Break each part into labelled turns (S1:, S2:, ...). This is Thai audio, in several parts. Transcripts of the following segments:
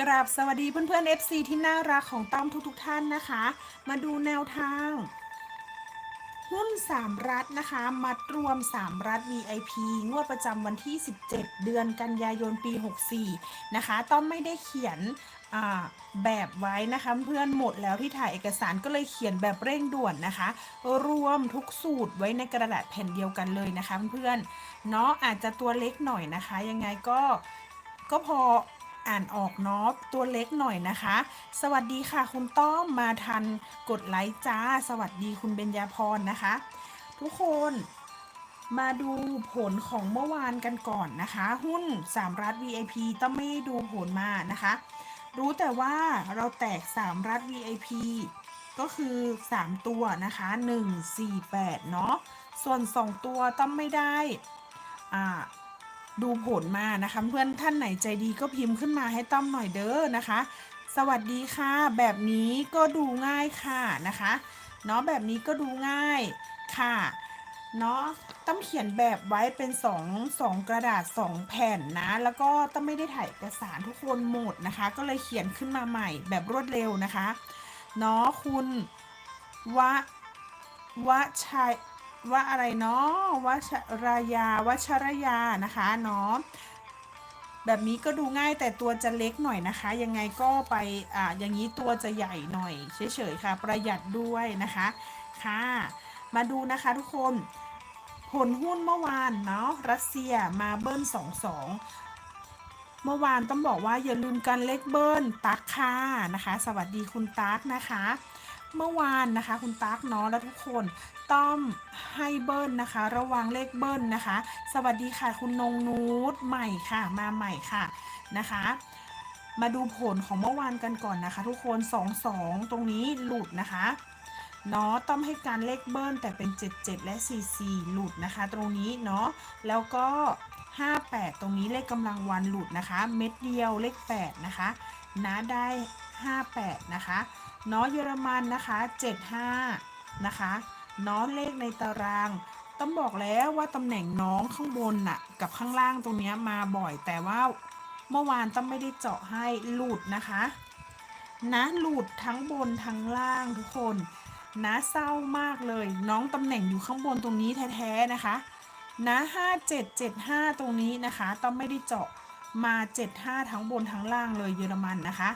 S1: กราบสวัสดีเพื่อนๆ FC ที่น่ารักของต้อมทุกๆทท่านนะคะ มาดูแนวทาง หุ้น 3 รัฐนะคะ มัดรวม 3 รัฐ VIP งวดประจำวันที่ 17 เดือนกันยายนปี 64 นะคะ ต้อมไม่ได้เขียนแบบไว้นะคะเพื่อนหมดแล้วที่ถ่ายเอกสารก็เลยเขียนแบบเร่งด่วนนะคะ รวมทุกสูตรไว้ในกระดาษแผ่นเดียวกันเลยนะคะเพื่อนๆเนาะอาจจะตัวเล็กหน่อยนะคะ ยังไงก็ก็พอ อ่านออกเนาะตัวเล็กหน่อยนะคะ สวัสดีค่ะคุณต้อมมาทันกดไลค์จ้า สวัสดีคุณเบญญาพรนะคะ ทุกคนมาดูผลของเมื่อวานกันก่อนนะคะ หุ้น3รัฐ VIP ต้องไม่ดูผลมานะคะ รู้แต่ว่าเราแตก3รัฐ VIP ก็คือ 3 ตัวนะคะ 1 4 8 เนาะส่วน 2 ตัวต้องไม่ได้อ่า ดูผลมานะคะ เพื่อนท่านไหนใจดีก็พิมพ์ขึ้นมาให้ต้อมหน่อยเด้อนะคะ สวัสดีค่ะ แบบนี้ก็ดูง่ายค่ะนะคะเนาะแบบนี้ก็ดูง่ายค่ะเนาะต้องเขียนแบบไว้เป็น2 2กระดาษ 2 แผ่นนะ แล้วก็ต้องไม่ได้ถ่ายเอกสารทุกคนหมดนะคะ ก็เลยเขียนขึ้นมาใหม่แบบรวดเร็วนะคะเนาะคุณวะวะชัยวาอะไรเนาะวัชรายาวัชรยานะคะเนาะแบบนี้ก็ดูง่ายแต่ตัวจะเล็กหน่อยนะคะ ยังไงก็ไปอ่าอย่างนี้ตัวจะใหญ่หน่อยเฉยๆค่ะ ประหยัดด้วยนะคะค่ะ มาดูนะคะทุกคนผลหุ้นเมื่อวานเนาะรัสเซียมาเบิ้ล22เมื่อวานต้องบอกว่าอย่าลืมกันเลขเบิ้ลตักค่ะนะคะ สวัสดีคุณตักนะคะ เมื่อวานนะคะ คุณตั๊กเนาะแล้วทุกคนต้อมให้เบิ้ลนะคะ ระวังเลขเบิ้ลนะคะ สวัสดีค่ะคุณนงนูตใหม่ค่ะมาใหม่ค่ะนะคะ มาดูผลของเมื่อวานกันก่อนนะคะ ทุกคน2 2ตรงนี้หลุดนะคะเนาะต้อมให้การเลขเบิ้ลแต่เป็น 77 และ 44 หลุดนะคะ ตรงนี้เนาะแล้วก็ 58 ตรงนี้เลขกำลังวันหลุดนะคะ เม็ดเดียวเลข 8 นะคะนะได้ 58 นะคะ เนาะเยอรมันนะคะ 75 นะคะน้องเลขในตารางต้องบอกแล้วว่าตำแหน่งน้องข้างบนน่ะกับข้างล่างตรงนี้มาบ่อยแต่ว่าเมื่อวานต้องไม่ได้เจาะให้หลุดนะคะนะหลุดทั้งบนทั้งล่างทุกคนนะเศร้ามากเลย น้องตำแหน่งอยู่ข้างบนตรงนี้แท้ๆนะคะนะ5775 ตรงนี้นะคะต้องไม่ได้เจาะมา 75 ทั้งบนทั้งล่างเลยเยอรมันนะคะ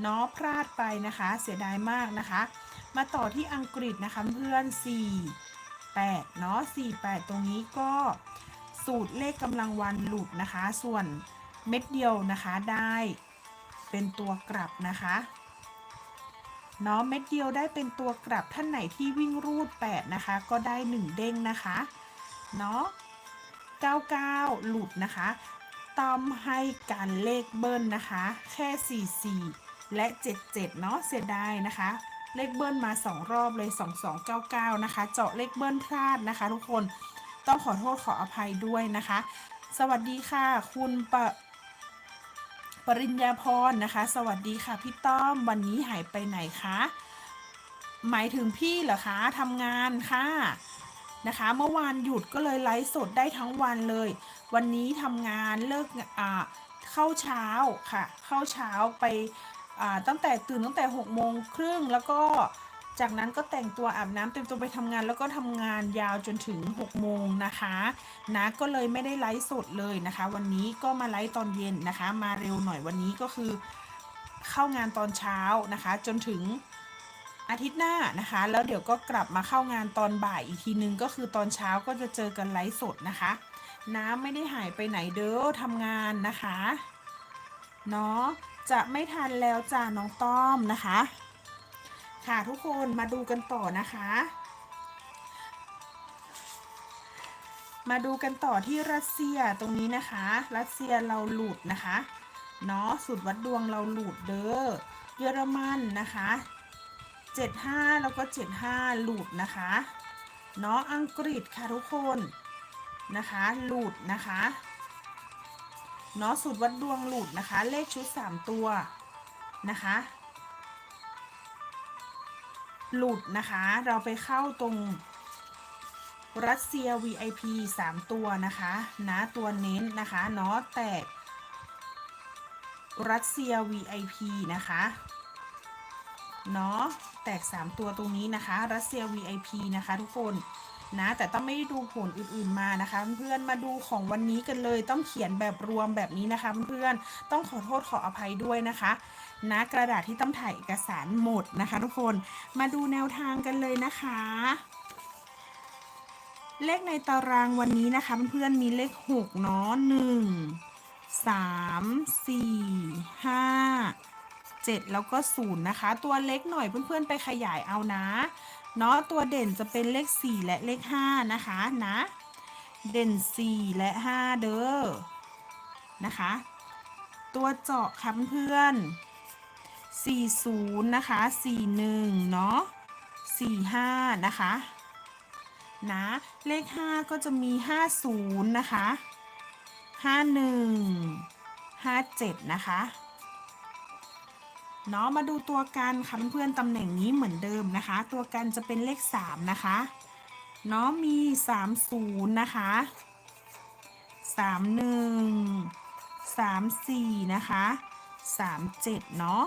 S1: เนาะพลาดไปนะคะ เสียดายมากนะคะ มาต่อที่อังกฤษนะคะเพื่อน 4 8 เนาะ 4 8 ตรงนี้ก็สูตรเลขกำลังวันหลุดนะคะ ส่วนเม็ดเดียวนะคะได้เป็นตัวกลับนะคะเนาะเม็ดเดียวได้เป็นตัวกลับท่านไหนที่วิ่งรูด 8 นะคะ ก็ได้ 1 เด้งนะคะเนาะ99 หลุดนะคะตอมให้การเลขเบิ้ลนะคะ แค่ 44 และ 77 เนาะเสียดายนะคะ เลขเบิ้ลมา 2 รอบเลย 2299 นะคะ เจาะเลขเบิ้ลพลาดนะคะ ทุกคนต้องขอโทษขออภัยด้วยนะคะ สวัสดีค่ะ คุณปปริญญาพรนะคะ สวัสดีค่ะพี่ต้อมวันนี้หายไปไหนคะหมายถึงพี่เหรอคะทำงานค่ะนะคะ เมื่อวานหยุดก็เลยไลฟ์สดได้ทั้งวันเลย วันนี้ทำงานเลิกอ่าเข้าเช้าค่ะ เข้าเช้าไป ตั้งแต่ตื่นตั้งแต่6โมงครึ่งแล้วก็จากนั้นก็แต่งตัวอาบน้ำเต็มตัวไปทำงาน แล้วก็ทำงานยาวจนถึง6โมงนะคะนะก็เลยไม่ได้ไลฟ์สดเลยนะคะ วันนี้ก็มาไลฟ์ตอนเย็นนะคะ มาเร็วหน่อยวันนี้ก็คือเข้างานตอนเช้านะคะ จนถึงอาทิตย์หน้านะคะ แล้วเดี๋ยวก็กลับมาเข้างานตอนบ่ายอีกทีนึงก็คือตอนเช้าก็จะเจอกันไลฟ์สดนะคะ น้ำไม่ได้หายไปไหนเด้อทำงานนะคะเนาะ จะไม่ทันแล้วจ้าน้องต้อมนะคะ ค่ะทุกคนมาดูกันต่อนะคะ มาดูกันต่อที่รัสเซียตรงนี้นะคะ รัสเซียเราหลุดนะคะเนาะสุดวัดดวงเราหลุดเด้อเยอรมันนะคะ75 แล้วก็ 75 หลุดนะคะเนาะอังกฤษค่ะทุกคนนะคะ หลุดนะคะ เนาะสูตรวัดดวงหลุดนะคะ เลขชุด 3 ตัวนะคะ หลุดนะคะ เราไปเข้าตรงรัสเซีย VIP 3 ตัวนะคะนะตัวเน้นนะคะเนาะแตกรัสเซีย VIP นะคะเนาะแตก 3 ตัวตรงนี้นะคะ รัสเซีย VIP นะคะทุกคน นะ แต่ต้องไม่ได้ดูผลอื่นๆมานะคะ เพื่อนมาดูของวันนี้กันเลย ต้องเขียนแบบรวมแบบนี้นะคะเพื่อนต้องขอโทษขออภัยด้วยนะคะนะกระดาษที่ต้องถ่ายเอกสารหมดนะคะ ทุกคนมาดูแนวทางกันเลยนะคะ เลขในตารางวันนี้นะคะเพื่อนๆมีเลข6เนาะ1 3 4 5 7แล้วก็ 0 นะคะ ตัวเล็กหน่อยเพื่อนๆ ไปขยายเอานะ เนาะตัวเด่นจะเป็นเลข 4 และเลข 5 นะคะนะ เด่น 4 และ 5 เด้อนะคะ ตัวเจาะค่ะเพื่อน40 นะคะ 41 เนาะ45 นะคะนะเลข 5 ก็จะมี 50 นะคะ 51 57 นะคะ เนาะมาดูตัวกันค่ะเพื่อนๆตำแหน่งนี้เหมือนเดิมนะคะ ตัวกันจะเป็นเลข 3 นะคะเนาะมี 30 นะคะ 31 34 นะคะ 37 เนาะ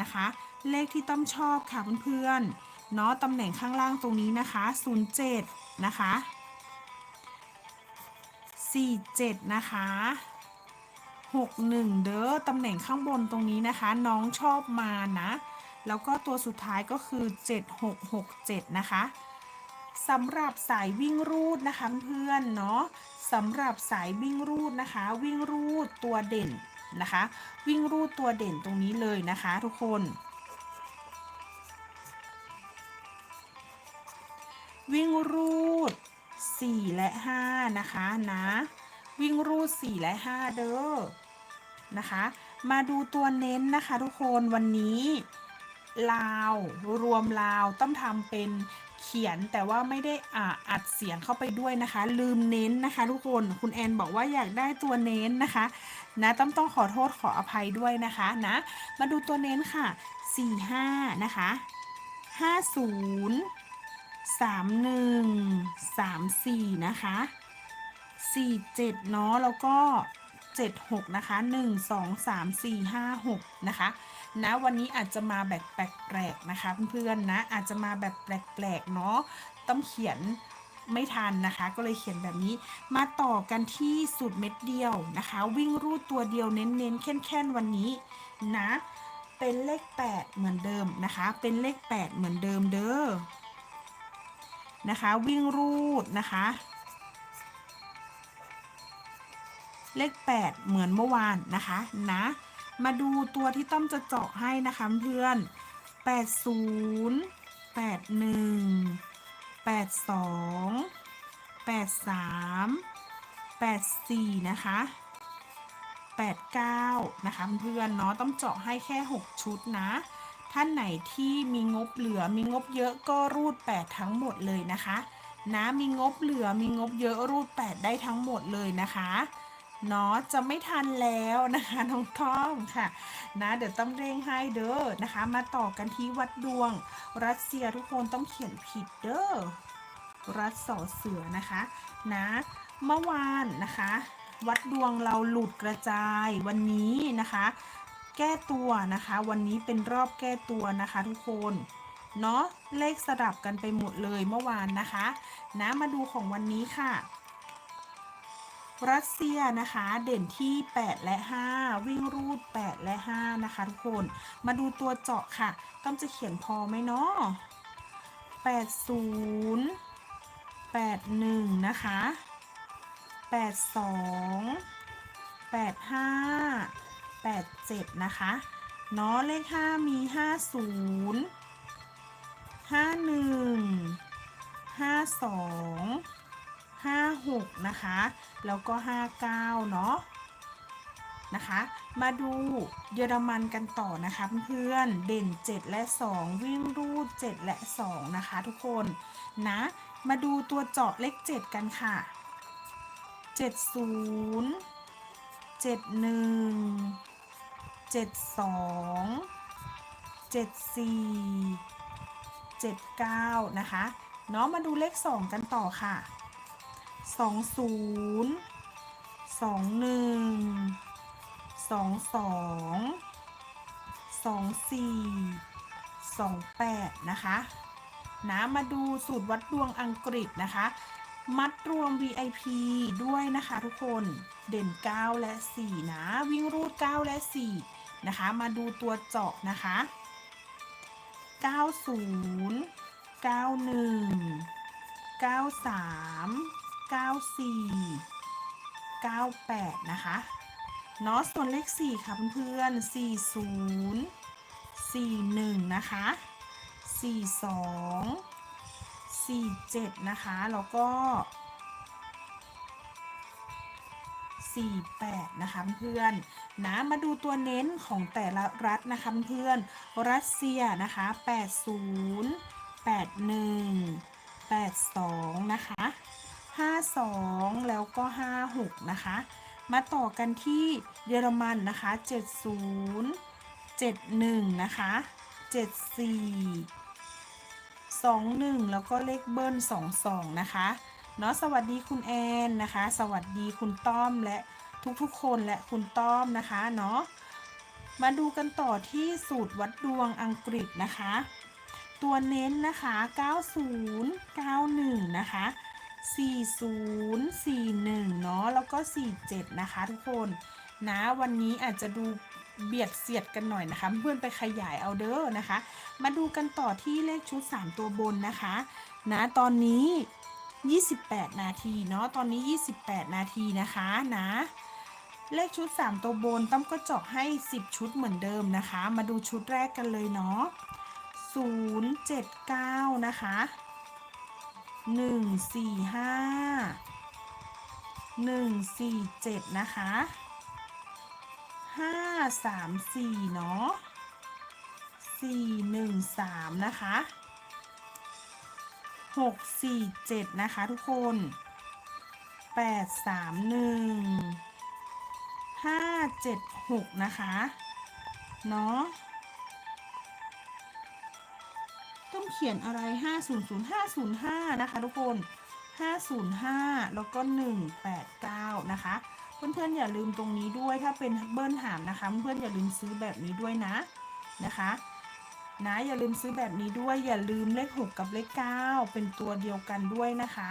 S1: นะคะ เลขที่ต้อมชอบค่ะเพื่อนๆเนาะตำแหน่งข้างล่างตรงนี้นะคะ 07 นะคะ 47 นะคะ 61 เด้อตำแหน่งข้างบนตรงนี้นะคะ น้องชอบมานะ แล้วก็ตัวสุดท้ายก็คือ 7667 นะคะสำหรับสายวิ่งรูดนะคะเพื่อนเนาะสำหรับสายวิ่งรูดนะคะ วิ่งรูดตัวเด่นนะคะ วิ่งรูดตัวเด่นตรงนี้เลยนะคะทุกคน วิ่งรูด 4 และ 5 นะคะนะ วิ่งรูด 4 และ 5 เด้อ นะคะ มาดูตัวเน้นนะคะทุกคนวันนี้ ลาว รวมลาวต้องทำเป็นเขียนแต่ว่าไม่ได้อ่าอัดเสียงเข้าไปด้วยนะคะ ลืมเน้นนะคะทุกคนคุณแอนบอกว่าอยากได้ตัวเน้นนะคะนะต้องต้องขอโทษขออภัยด้วยนะคะนะมาดูตัวเน้นค่ะ 45 นะคะ 50 31 34 นะคะ 47 เนาะแล้วก็ 76 นะคะ 1 2 3 4 5 6 นะคะนะวันนี้อาจจะมาแบบแปลกๆนะคะเพื่อนๆนะอาจจะมาแบบแปลกๆเนาะต้องเขียนไม่ทันนะคะ ก็เลยเขียนแบบนี้มาต่อกันที่สูตรเม็ดเดียวนะคะ วิ่งรูดตัวเดียวเน้นๆแค่นๆวันนี้นะเป็นเลข 8 เหมือนเดิมนะคะ เป็นเลข 8 เหมือนเดิมเด้อนะคะ วิ่งรูดนะคะ เลข 8 เหมือนเมื่อวานนะคะนะมาดูตัวที่ต้อมจะเจาะให้นะคะเพื่อน80 81 82 83 84นะคะ89นะคะเพื่อนเนาะต้องเจาะให้แค่6ชุดนะท่านไหนที่มีงบเหลือมีงบเยอะก็รูด 8 ทั้งหมดเลยนะคะ นะมีงบเหลือมีงบเยอะรูด 8 ได้ทั้งหมดเลยนะคะ เนาะจะไม่ทันแล้วนะคะน้องท่องค่ะนะเดี๋ยวต้องเร่งให้เด้อนะคะ มาต่อกันที่วัดดวง รัสเซียทุกคนต้องเขียนผิดเด้อรัสสอเสือนะคะนะเมื่อวานนะคะ วัดดวงเราหลุดกระจายวันนี้นะคะ แก้ตัวนะคะ วันนี้เป็นรอบแก้ตัวนะคะ ทุกคนเนาะเลขสลับกันไปหมดเลยเมื่อวานนะคะ นะมาดูของวันนี้ค่ะ รัสเซียนะคะเด่นที่ 8 และ 5 วิ่งรูด 8 และ 5 นะคะทุกคน มาดูตัวเจาะค่ะ ต้องจะเขียนพอไหมเนาะ80 81 นะคะ 82 85 87 นะคะเนาะเลข 5 มี 50 51 52 56 นะคะ แล้วก็ 59 เนาะนะคะ มาดูเยอรมันกันต่อนะคะเพื่อนเด่น 7 และ 2 วิ่งรูด 7 และ 2 นะคะทุกคนนะมาดูตัวเจาะเลข 7 กันค่ะ 70 71 72 74 79 นะคะเนาะมาดูเลข 2 กันต่อค่ะ 20 21 22สองสองสองสี่สองแปดนะคะนะมาดูสูตรวัดดวงอังกฤษนะคะ มัดรวม VIP ด้วยนะคะทุกคนเด่น 9 และ 4 นะ วิ่งรูด 9 และ 4 นะคะ มาดูตัวเจาะนะคะ 90 91 93 94 98 นะคะเนาะส่วนเลข 4 ค่ะเพื่อนๆ40 41 นะคะ 42 47 นะคะ แล้วก็ 48 นะคะเพื่อนนะ มาดูตัวเน้นของแต่ละรัฐนะคะเพื่อนรัสเซียนะคะ 80 81 82 นะคะ 52 แล้วก็ 56 นะคะ มาต่อกันที่เยอรมันนะคะ 70 71 นะคะ 74 21 แล้วก็เลขเบิ้ล 22 นะคะเนาะสวัสดีคุณแอนนะคะ สวัสดีคุณต้อมและทุกๆคนและคุณต้อมนะคะเนาะมาดูกันต่อที่สูตรวัดดวงอังกฤษนะคะ ตัวเน้นนะคะ 90 91 นะคะ 40 41 เนาะแล้วก็ 47 นะคะทุกคนนะวันนี้อาจจะดูเบียดเสียดกันหน่อยนะคะ เพื่อนไปขยายเอาเด้อนะคะ มาดูกันต่อที่เลขชุด 3 ตัวบนนะคะ นะตอนนี้ 28 นาทีเนาะตอนนี้ 28 นาทีนะคะนะเลขชุด 3 ตัวบนต้อมก็เจาะให้ 10 ชุดเหมือนเดิมนะคะ มาดูชุดแรกกันเลยเนาะ079 นะคะ 145 147นะคะ534เนาะ413นะคะ647นะคะทุกคน831 576นะคะ เนาะ ต้องเขียนอะไร 500 505 นะคะทุกคน 505 แล้วก็ 189 นะคะ เพื่อนๆอย่าลืมตรงนี้ด้วยถ้าเป็นเบิ้ลหามนะคะ เพื่อนๆอย่าลืมซื้อแบบนี้ด้วยนะนะคะนะอย่าลืมซื้อแบบนี้ด้วยอย่าลืมเลข 6 กับเลข 9 เป็นตัวเดียวกันด้วยนะคะ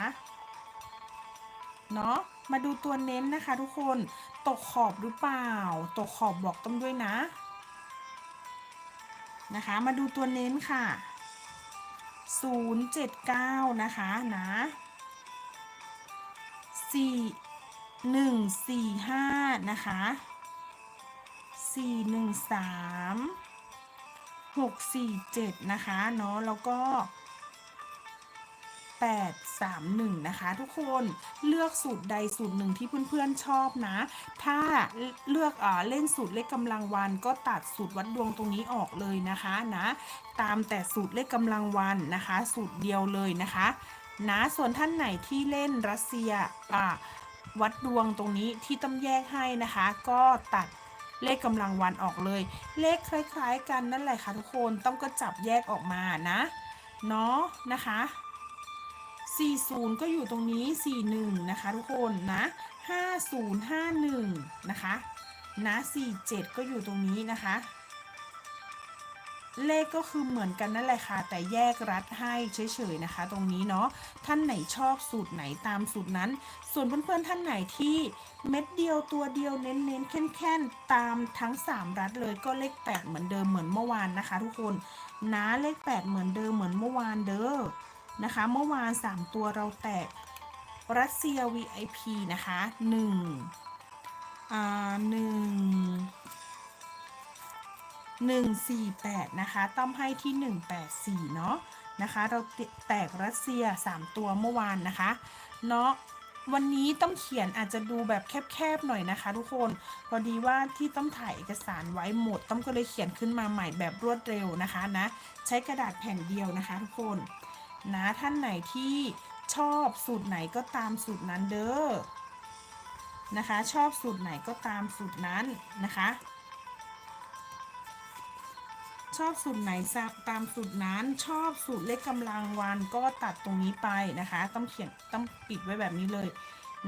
S1: เนาะมาดูตัวเน้นนะคะทุกคนตกขอบหรือเปล่า ตกขอบบอกต้อมด้วยนะนะคะ มาดูตัวเน้นค่ะ 079 นะคะนะ4 1 4 5 นะคะ 4 1 3 6 4 7 นะคะเนาะแล้วก็8 3 1 นะคะ ทุกคนเลือกสูตรใดสูตรหนึ่งที่เพื่อนๆชอบนะ ถ้าเลือกเออเล่นสูตรเลขกำลังวัน ก็ตัดสูตรวัดดวงตรงนี้ออกเลยนะคะนะ ตามแต่สูตรเลขกำลังวันนะคะ สูตรเดียวเลยนะคะนะส่วนท่านไหนที่เล่นรัสเซียอ่าวัดดวงตรงนี้ที่ต้องแยกให้นะคะ ก็ตัดเลขกำลังวันออกเลย เลขคล้าย ๆ กันนั่นแหละค่ะทุกคนต้องก็จับแยกออกมานะเนาะนะคะ 40 ก็อยู่ตรงนี้ 41 นะคะทุกคนนะ 5051 นะคะ นะ 47 ก็อยู่ตรงนี้นะคะ เลขก็คือเหมือนกันนั่นแหละค่ะ แต่แยกรัดให้เฉยๆนะคะ ตรงนี้เนาะ ท่านไหนชอบสูตรไหนตามสูตรนั้น ส่วนเพื่อนๆท่านไหนที่เม็ดเดียวตัวเดียวเน้นๆแค่นๆตามทั้ง 3 รัฐเลยก็เลข 8 เหมือนเดิมเหมือนเมื่อวานนะคะ ทุกคน นะเลข 8 เหมือนเดิมเหมือนเมื่อวานเด้อ นะคะ เมื่อวาน 3 ตัวเราแตกรัสเซีย VIP นะคะ1อ่า1 148 นะคะ ต้อมให้ที่ 184 เนาะนะคะ เราแตกรัสเซีย 3 ตัวเมื่อวานนะคะ เนาะวันนี้ต้องเขียนอาจจะดูแบบแคบๆหน่อยนะคะ ทุกคนพอดีว่าที่ต้องถ่ายเอกสารไว้หมด ต้องก็เลยเขียนขึ้นมาใหม่แบบรวดเร็วนะคะนะ ใช้กระดาษแผ่นเดียวนะคะ ทุกคน นะท่านไหนที่ชอบสูตรไหนก็ตามสูตรนั้นเด้อนะคะ ชอบสูตรไหนก็ตามสูตรนั้นนะคะ ชอบสูตรไหนตามสูตรนั้น ชอบสูตรเลขกำลังวันก็ตัดตรงนี้ไปนะคะ ต้องเขียนต้องปิดไว้แบบนี้เลย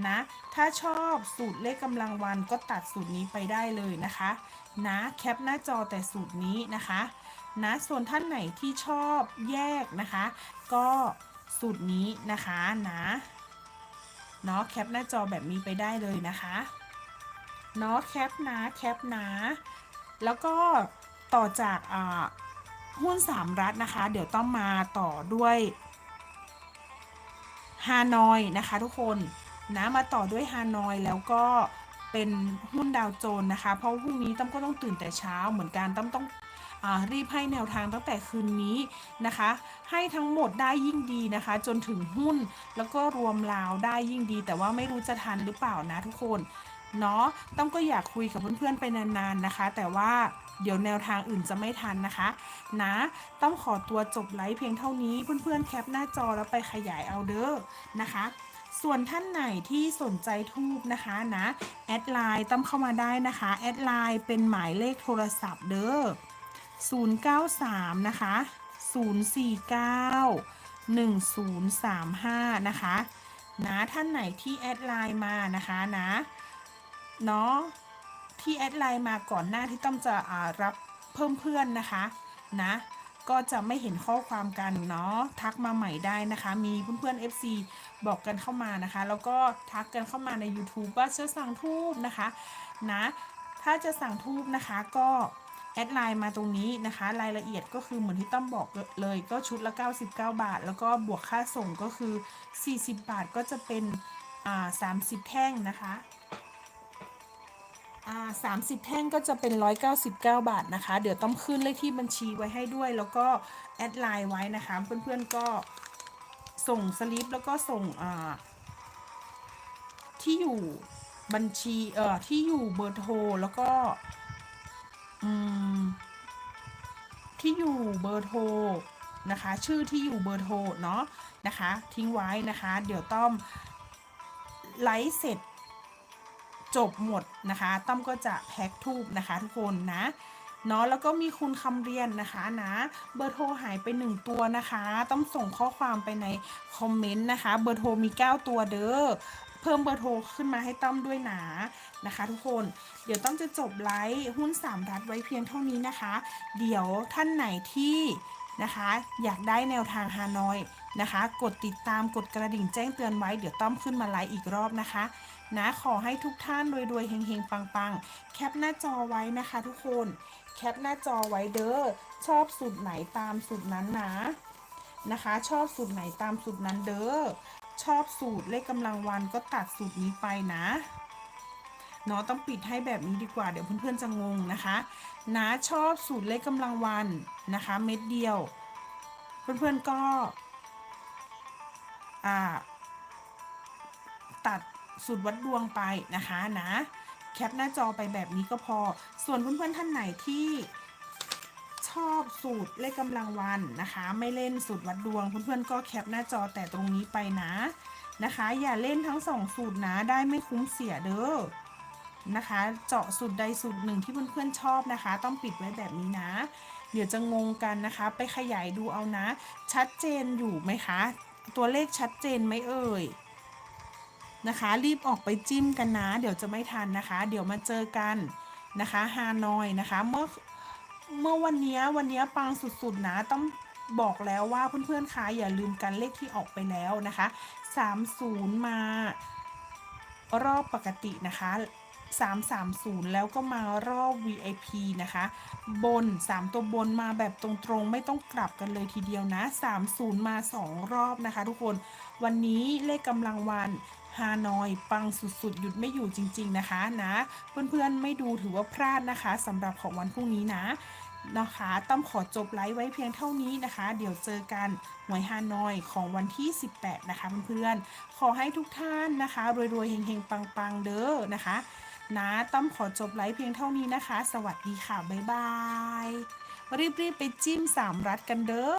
S1: นะ ถ้าชอบสูตรเลขกำลังวันก็ตัดสูตรนี้ไปได้เลยนะคะ นะแคปหน้าจอแต่สูตรนี้นะคะนะส่วนท่านไหนที่ชอบแยกนะคะ ก็สูตรนี้นะคะนะเนาะแคปหน้าจอแบบนี้ไปได้เลยนะคะเนาะแคปนะแคปนะแล้วก็ต่อจากอ่าหุ้นสามรัฐนะคะ เดี๋ยวต้องมาต่อด้วยฮานอยนะคะทุกคนนะมาต่อด้วยฮานอยแล้วก็เป็นหุ้นดาวโจน์นะคะ เพราะพรุ่งนี้ตั้มก็ต้องตื่นแต่เช้าเหมือนกันตั้มต้อง รีบให้แนวทางตั้งแต่คืนนี้นะคะ ให้ทั้งหมดได้ยิ่งดีนะคะ จนถึงหุ้นแล้วก็รวมลาวได้ยิ่งดี แต่ว่าไม่รู้จะทันหรือเปล่านะทุกคนเนาะต้องก็อยากคุยกับเพื่อนๆไปนานๆนะคะ แต่ว่าเดี๋ยวแนวทางอื่นจะไม่ทันนะคะ นะ ต้องขอตัวจบไลฟ์เพียงเท่านี้เพื่อนๆแคปหน้าจอแล้วไปขยายเอาเด้อนะคะ ส่วนท่านไหนที่สนใจทูบนะคะนะแอดไลน์ต้องเข้ามาได้นะคะแอดไลน์เป็นหมายเลขโทรศัพท์เด้อ 093 นะคะ 049 1035 นะคะนะท่านไหนที่แอดไลน์มานะคะนะเนาะที่แอดไลน์มาก่อนหน้าที่ต้องจะรับเพิ่มเพื่อนนะคะนะก็จะไม่เห็นข้อความกันเนาะทักมาใหม่ได้นะคะ มีเพื่อนๆ FC บอกกันเข้ามานะคะ แล้วก็ทักกันเข้ามาใน YouTube ว่าจะสั่งทูบนะคะนะถ้าจะสั่งทูบนะคะก็ แอดไลน์มาตรงนี้นะคะ รายละเอียดก็คือเหมือนที่ต้อมบอกเลยก็ชุดละ 99 บาท แล้วก็บวกค่าส่งก็คือ 40 บาทก็จะเป็นอ่า30 แท่งนะคะอ่าสามสิบแท่งก็จะเป็น 199 บาทนะคะ เดี๋ยวต้องขึ้นเลขที่บัญชีไว้ให้ด้วย แล้วก็แอดไลน์ไว้นะคะ เพื่อนๆก็ส่งสลิปแล้วก็ส่งอ่าที่อยู่บัญชีเอ่อที่อยู่เบอร์โทรแล้วก็ ที่อยู่เบอร์โทรนะคะ ชื่อที่อยู่เบอร์โทรเนาะนะคะ ทิ้งไว้นะคะ เดี๋ยวต้อมไลฟ์เสร็จจบหมดนะคะ ต้อมก็จะแพ็คทูบนะคะ ทุกคนนะเนาะแล้วก็มีคุณคำเรียนนะคะนะเบอร์โทรหายไป 1 ตัวนะคะ ต้องส่งข้อความไปในคอมเมนต์นะคะ เบอร์โทรมี 9 ตัวเด้อ เพิ่มเบอร์โทรขึ้นมาให้ต้อมด้วยนะนะคะทุกคน เดี๋ยวต้อมจะจบไลฟ์หุ้น 3 รัฐไว้เพียงเท่านี้นะคะ เดี๋ยวท่านไหนที่นะคะอยากได้แนวทางฮานอยนะคะ กดติดตามกดกระดิ่งแจ้งเตือนไว้ เดี๋ยวต้อมขึ้นมาไลฟ์อีกรอบนะคะนะขอให้ทุกท่านรวยๆเฮงๆ ปังๆ แคปหน้าจอไว้นะคะทุกคน แคปหน้าจอไว้เด้อชอบสูตรไหนตามสูตรนั้นนะนะคะ ชอบสูตรไหนตามสูตรนั้นเด้อ ชอบสูตรเลขกำลังวันก็ตัดสูตรนี้ไปนะเนาะต้องปิดให้แบบนี้ดีกว่าเดี๋ยวเพื่อนๆจะงงนะคะนะชอบสูตรเลขกำลังวันนะคะ เม็ดเดียว เพื่อนๆก็อ่าตัดสูตรวัดดวงไปนะคะนะ แคปหน้าจอไปแบบนี้ก็พอ ส่วนเพื่อนๆท่านไหนที่ อบสูตรเลขกำลังวันนะคะ ไม่เล่นสูตรวัดดวง เพื่อนๆก็แคปหน้าจอแต่ตรงนี้ไปนะนะคะ อย่าเล่นทั้งสองสูตรนะได้ไม่คุ้มเสียเด้อนะคะ เจาะสูตรใดสูตรหนึ่งที่เพื่อนๆชอบนะคะ ต้องปิดไว้แบบนี้นะ เดี๋ยวจะงงกันนะคะ ไปขยายดูเอานะ ชัดเจนอยู่ไหมคะ ตัวเลขชัดเจนไหมเอ่ยนะคะ รีบออกไปจิ้มกันนะ เดี๋ยวจะไม่ทันนะคะ เดี๋ยวมาเจอกันนะคะฮานอยนะคะ เมื่อ เมื่อวันนี้วันนี้ปังสุดๆนะต้องบอกแล้วว่าเพื่อนๆคะอย่าลืมกันเลขที่ออกไปแล้วนะคะ 30 มารอบปกตินะคะ 330 แล้วก็มารอบ VIP นะคะ บน 3 ตัวบนมาแบบตรงๆ ไม่ต้องกลับกันเลยทีเดียวนะ 30 มา 2 รอบนะคะ ทุกคน วันนี้เลขกำลังวันฮานอย ปังสุดๆ หยุดไม่อยู่จริง ๆ นะคะนะ เพื่อนๆ ไม่ดูถือว่าพลาดนะคะสำหรับของวันพรุ่งนี้นะ นะคะ ต้องขอจบไลฟ์ไว้เพียงเท่านี้นะคะ เดี๋ยวเจอกันหวยฮานอยของวันที่ 18 นะคะเพื่อนๆ ขอให้ทุกท่านนะคะรวยๆเฮงๆ ปังๆ เด้อนะคะ นะต้อมขอจบไลฟ์เพียงเท่านี้นะคะ สวัสดีค่ะ บ๊ายบาย รีบๆ ไปจิ้มสามรัดกันเด้อ